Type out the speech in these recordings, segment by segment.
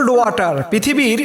Gold water পৃথিবীর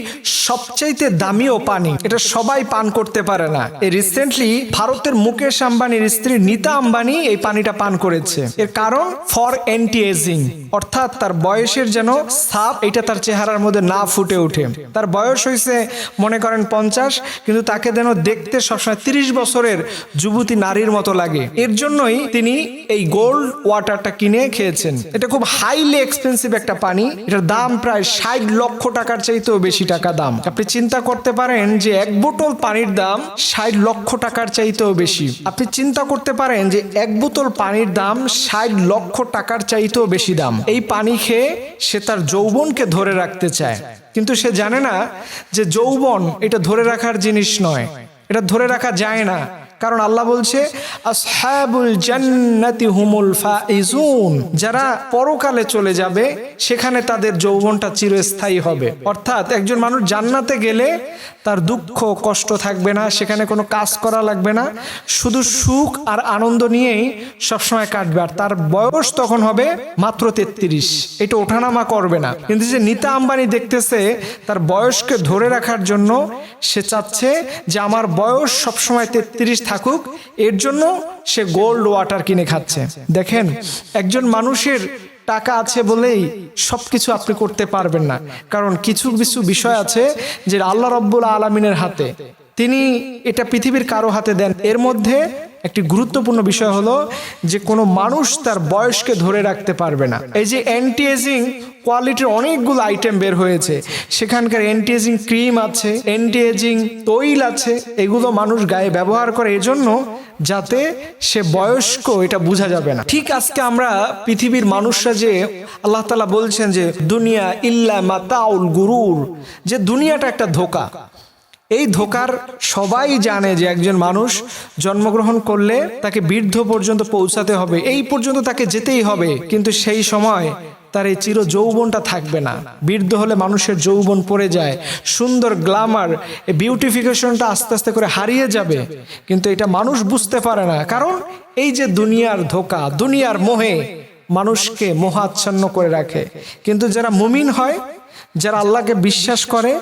সবচাইতে দামিও পানি। এটা সবাই পান করতে পারে না। এই রিসেন্টলি ভারতের মুকেশ আম্বানির স্ত্রী নীতা আম্বানি এই পানিটা পান করেছে। এর কারণ ফর অ্যান্টি এজিং অর্থাৎ তার বয়সের যেন সাপ এটা তার চেহারার মধ্যে না ফুটে ওঠে। তার বয়স হয়েছে মনে করেন পঞ্চাশ, কিন্তু তাকে যেন দেখতে সবসময় তিরিশ বছরের যুবতী নারীর মতো লাগে। এর জন্যই তিনি এই গোল্ড ওয়াটারটা কিনে খেয়েছেন। এটা খুব হাইলি এক্সপেন্সিভ একটা পানি। এটার দাম প্রায় ষাট লক্ষ টাকার চাইতেও বেশি টাকা দাম। আপনি চিন্তা করতে পারেন যে এক বোতল পানির দাম ষাট লক্ষ টাকার চাইতেও বেশি। আপনি চিন্তা করতে পারেন যে এক বোতল পানির দাম ষাট লক্ষ টাকার চাইতেও বেশি দাম। এই পানি খেয়ে সে তার যৌবনকে ধরে রাখতে চায়। কিন্তু সে জানে না যে যৌবন এটা ধরে রাখার জিনিস নয়। এটা ধরে রাখা যায় না। কারণ আল্লাহ বলছে হুমুল যারা পরকালে চলে যাবে, সেখানে তাদের যৌবনটা চিরস্থায়ী হবে। অর্থাৎ একজন মানুষ জান্নাতে গেলে তার দুঃখ, কষ্ট থাকবে না, সেখানে কোনো কাজ করা লাগবে না। শুধু সুখ আর আনন্দ নিয়েই সবসময় কাটবে। আর তার বয়স তখন হবে মাত্র তেত্রিশ। এটা ওঠানামা করবে না। কিন্তু যে নিতা আম্বানি দেখতেছে, তার বয়সকে ধরে রাখার জন্য সে চাচ্ছে যে, আমার বয়স সবসময় তেত্রিশ থাকুক, এর জন্য সে গোল্ড ওয়াটার কিনে খাচ্ছে। দেখেন, একজন মানুষের টাকা আছে বলেই সব কিছু আপনি করতে পারবেন না। কারণ কিছু কিছু বিষয় আছে যে আল্লাহ রব্বুল আলমিনের হাতে। তিনি এটা পৃথিবীর কারও হাতে দেন। এর মধ্যে একটি গুরুত্বপূর্ণ বিষয় হলো যে কোনো মানুষ তার বয়সকে ধরে রাখতে পারবে না। এই যে অ্যান্টি এজিং কোয়ালিটির অনেকগুলো আইটেম বের হয়েছে, সেখানকার অ্যান্টি এজিং ক্রিম আছে অ্যান্টি এজিং তৈল আছে, এগুলো মানুষ গায়ে ব্যবহার করে এজন্য যাতে সে বয়স্ক এটা বোঝা যাবে না। ঠিক আজকে আমরা পৃথিবীর মানুষরা যে আল্লাহ তালা বলছেন যে, দুনিয়া ইল্লা মাতাউল গুরুর যে দুনিয়াটা একটা ধোকা। এই ধোকার সবাই জানে যে একজন মানুষ জন্মগ্রহণ করলে তাকে বৃদ্ধ পর্যন্ত পৌঁছাতে হবে। এই পর্যন্ত তাকে যেতেই হবে, কিন্তু সেই সময় তার এই চির যৌবনটা থাকবে না। বৃদ্ধ হলে মানুষের যৌবন পড়ে যায়। সুন্দর গ্লামার বিউটিফিকেশনটা আস্তে আস্তে করে হারিয়ে যাবে। কিন্তু এটা মানুষ বুঝতে পারে না। কারণ এই যে দুনিয়ার ধোকা, দুনিয়ার মোহে মানুষকে মোহাচ্ছন্ন করে রাখে। কিন্তু যারা মুমিন হয়, যারা আল্লাহকে বিশ্বাস করে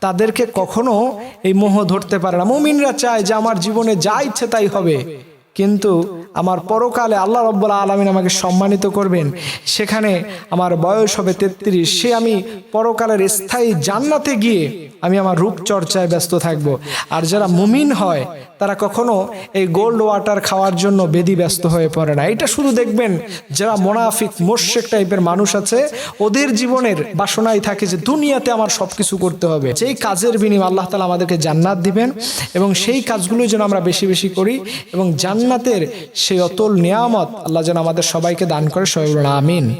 তাদেরকে কখনো এই মোহ ধরতে পারে না। মুমিনরা চায় যে আমার জীবনে যা ইচ্ছে তাই হবে। কিন্তু আমার পরকালে আল্লাহ রব্বুল আলমিন আমাকে সম্মানিত করবেন। সেখানে আমার বয়স হবে তেত্রিশ। সে আমি পরকালের স্থায়ী জান্নাতে গিয়ে আমি আমার রূপচর্চায় ব্যস্ত থাকব। আর যারা মুমিন হয় তারা কখনো এই গোল্ড ওয়াটার খাওয়ার জন্য বেদি ব্যস্ত হয়ে পড়ে না। এটা শুধু দেখবেন, যারা মোনাফিক, মোর্শেক টাইপের মানুষ আছে, ওদের জীবনের বাসনাই থাকে যে দুনিয়াতে আমার সব কিছু করতে হবে। যেই কাজের বিনিময় আল্লাহ তালা আমাদেরকে জান্নাত দিবেন এবং সেই কাজগুলো যেন আমরা বেশি বেশি করি এবং জান্নাতের সেই অতল নিয়ামত আল্লাহ যেন আমাদের সবাইকে দান করে সবাই আমিন।